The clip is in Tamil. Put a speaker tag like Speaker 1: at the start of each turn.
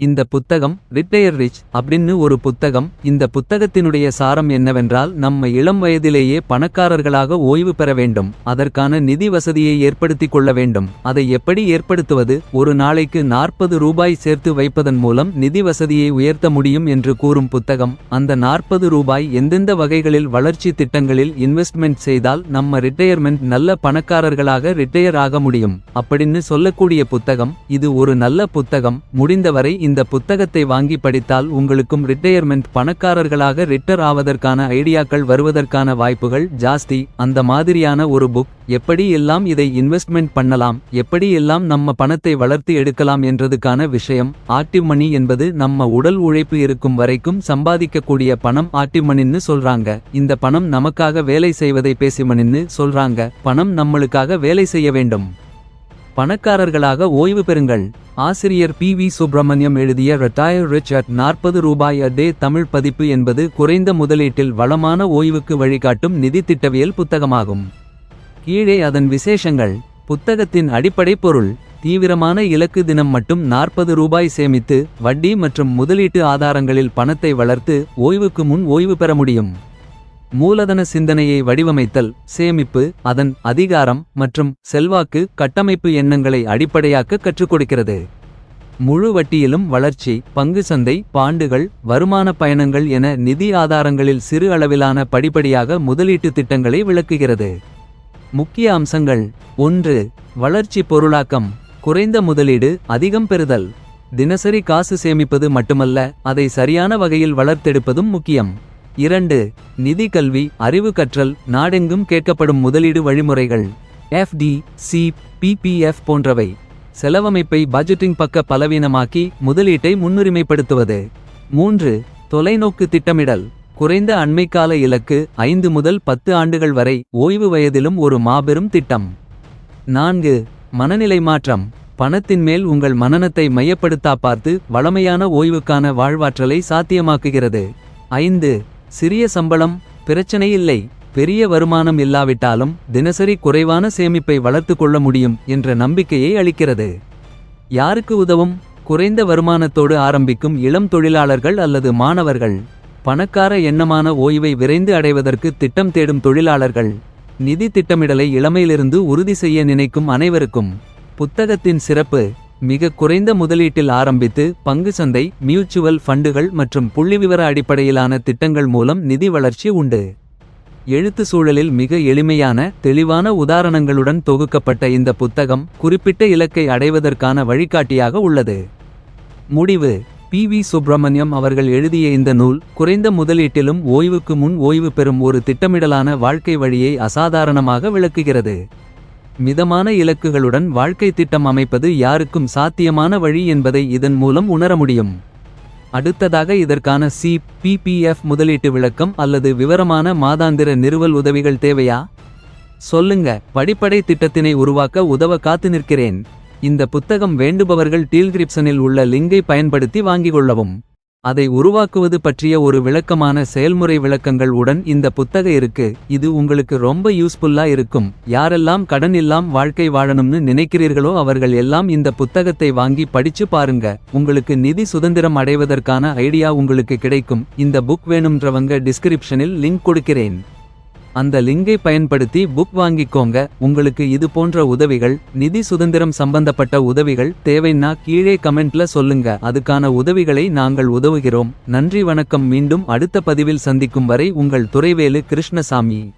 Speaker 1: இந்த புத்தகம் ரிட்டையர் ரிச் அப்படின்னு ஒரு புத்தகம். இந்த புத்தகத்தினுடைய சாரம் என்னவென்றால் நம்ம இளம் வயதிலேயே பணக்காரர்களாக ஓய்வு பெற வேண்டும். அதற்கான நிதி வசதியை ஏற்படுத்திக் கொள்ள வேண்டும். அதை எப்படி ஏற்படுத்துவது? ஒரு நாளைக்கு நாற்பது ரூபாய் சேர்த்து வைப்பதன் மூலம் நிதி வசதியை உயர்த்த முடியும் என்று கூறும் புத்தகம். அந்த நாற்பது ரூபாய் எந்தெந்த வகைகளில் வளர்ச்சி திட்டங்களில் இன்வெஸ்ட்மெண்ட் செய்தால் நம்ம ரிட்டையர்மெண்ட் நல்ல பணக்காரர்களாக ரிட்டையர் ஆக முடியும். அப்படின்னு சொல்லக்கூடிய புத்தகம். இது ஒரு நல்ல புத்தகம். முடிந்தவரை இந்த புத்தகத்தை வாங்கி படித்தால் உங்களுக்கும் ரிட்டையர்மெண்ட் பணக்காரர்களாக ரிட்டர் ஆவதற்கான ஐடியாக்கள் வருவதற்கான வாய்ப்புகள் ஜாஸ்தி. அந்த மாதிரியான ஒரு புக் எப்படி எல்லாம் இதை இன்வெஸ்ட்மெண்ட் பண்ணலாம் எப்படி எல்லாம் நம்ம பணத்தை வளர்த்து எடுக்கலாம் என்றதுக்கான விஷயம். ஆக்டிவ் மணி என்பது நம்ம உடல் உழைப்பு இருக்கும் வரைக்கும் சம்பாதிக்கக்கூடிய பணம் ஆக்டிவ் மணின்னு சொல்றாங்க. இந்த பணம் நமக்காக வேலை செய்வதை பேசிமணின்னு சொல்றாங்க. பணம் நம்மளுக்காக வேலை செய்ய வேண்டும். பணக்காரர்களாக ஓய்வு பெறுங்கள். ஆசிரியர் பி வி சுப்பிரமணியம் எழுதிய ரிட்டையர் ரிச் அட் நாற்பது ரூபாய் அ டே தமிழ் பதிப்பு என்பது குறைந்த முதலீட்டில் வளமான ஓய்வுக்கு வழிகாட்டும் நிதி திட்டவியல் புத்தகமாகும். கீழே அதன் விசேஷங்கள். புத்தகத்தின் அடிப்படை பொருள் தீவிரமான இலக்கு தினம் மட்டும் நாற்பது ரூபாய் சேமித்து வட்டி மற்றும் முதலீட்டு ஆதாரங்களில் பணத்தை வளர்த்து ஓய்வுக்கு முன் ஓய்வு பெற முடியும். மூலதன சிந்தனையை வடிவமைத்தல் சேமிப்பு அதன் அதிகாரம் மற்றும் செல்வாக்கு கட்டமைப்பு எண்ணங்களை அடிப்படையாக்க கற்றுக் கொடுக்கிறது. முழு வட்டியிலும் வளர்ச்சி பங்கு சந்தை பாண்டுகள் வருமான பயணங்கள் என நிதி ஆதாரங்களில் சிறு அளவிலான படிப்படியாக முதலீட்டு திட்டங்களை விளக்குகிறது. முக்கிய அம்சங்கள். ஒன்று வளர்ச்சி பொருளாக்கம். குறைந்த முதலீடு அதிகம் பெறுதல். தினசரி காசு சேமிப்பது மட்டுமல்ல அதை சரியான வகையில் வளர்த்தெடுப்பதும் முக்கியம். இரண்டு நிதி கல்வி அறிவு கற்றல் நாடெங்கும் கேட்கப்படும் முதலீடு வழிமுறைகள். எஃப்டி சி பிபிஎஃப் போன்றவை. செலவமைப்பை பட்ஜெட்டிங் பக்க பலவீனமாக்கி முதலீட்டை முன்னுரிமைப்படுத்துவது. மூன்று தொலைநோக்கு திட்டமிடல். குறைந்த அண்மைக்கால இலக்கு ஐந்து முதல் பத்து ஆண்டுகள் வரை ஓய்வு வயதிலும் ஒரு மாபெரும் திட்டம். நான்கு மனநிலை மாற்றம். பணத்தின் மேல் உங்கள் மனநத்தை மையப்படுத்தா பார்த்து வளமையான ஓய்வுக்கான வாழ்வாற்றலை சாத்தியமாக்குகிறது. ஐந்து சிறிய சம்பளம் பிரச்சனை இல்லை பெரிய வருமானம் இல்லாவிட்டாலும் தினசரி குறைவான சேமிப்பை வளர்த்து கொள்ள முடியும் என்ற நம்பிக்கையை அளிக்கிறது. யாருக்கு உதவும்? குறைந்த வருமானத்தோடு ஆரம்பிக்கும் இளம் தொழிலாளர்கள் அல்லது மாணவர்கள். பணக்கார எண்ணமான ஓய்வை விரைந்து அடைவதற்கு திட்டம் தேடும் தொழிலாளர்கள். நிதி திட்டமிடலை இளமையிலிருந்து உறுதி செய்ய நினைக்கும் அனைவருக்கும். புத்தகத்தின் சிறப்பு மிக குறைந்த முதலீட்டில் ஆரம்பித்து பங்கு சந்தை மியூச்சுவல் ஃபண்டுகள் மற்றும் புள்ளிவிவர அடிப்படையிலான திட்டங்கள் மூலம் நிதி வளர்ச்சி உண்டு. எழுத்து சூழலில் மிக எளிமையான தெளிவான உதாரணங்களுடன் தொகுக்கப்பட்ட இந்த புத்தகம் குறிப்பிட்ட இலக்கை அடைவதற்கான வழிகாட்டியாக உள்ளது. முடிவு. பி. வி. சுப்பிரமணியம் அவர்கள் எழுதிய இந்த நூல் குறைந்த முதலீட்டிலும் ஓய்வுக்கு முன் ஓய்வு பெறும் ஒரு திட்டமிடலான வாழ்க்கை வழியை அசாதாரணமாக விளக்குகிறது. மிதமான இலக்குகளுடன் வாழ்க்கை திட்டம் அமைப்பது யாருக்கும் சாத்தியமான வழி என்பதை இதன் மூலம் உணர முடியும். அடுத்ததாக இதற்கான சி பிபிஎஃப் முதலீட்டு விளக்கம் அல்லது விவரமான மாதாந்திர நிறுவல் உதவிகள் தேவையா? சொல்லுங்க. படிப்படை திட்டத்தினை உருவாக்க உதவ காத்து நிற்கிறேன். இந்த புத்தகம் வேண்டுபவர்கள் டீல்கிரிப்சனில் உள்ள லிங்கை பயன்படுத்தி வாங்கிக் கொள்ளவும். அதை உருவாக்குவது பற்றிய ஒரு விளக்கமான செயல்முறை விளக்கங்கள் உடன் இந்த புத்தக இருக்கு. இது உங்களுக்கு ரொம்ப யூஸ்ஃபுல்லா இருக்கும். யாரெல்லாம் கடன் இல்லாம் வாழ்க்கை வாழணும்னு நினைக்கிறீர்களோ அவர்கள் எல்லாம் இந்த புத்தகத்தை வாங்கி படிச்சு பாருங்க. உங்களுக்கு நிதி சுதந்திரம் அடைவதற்கான ஐடியா உங்களுக்கு கிடைக்கும். இந்த புக் வேணும்ன்றவங்க டிஸ்கிரிப்ஷனில் லிங்க் கொடுக்கிறேன். அந்த லிங்கை பயன்படுத்தி புக் வாங்கிக்கோங்க. உங்களுக்கு இது போன்ற உதவிகள் நிதி சுதந்திரம் சம்பந்தப்பட்ட உதவிகள் தேவைன்னா கீழே கமெண்ட்ல சொல்லுங்க. அதுக்கான உதவிகளை நாங்கள் உதவுகிறோம். நன்றி வணக்கம். மீண்டும் அடுத்த பதிவில் சந்திக்கும் வரை உங்கள் துறைவேலு கிருஷ்ணசாமி.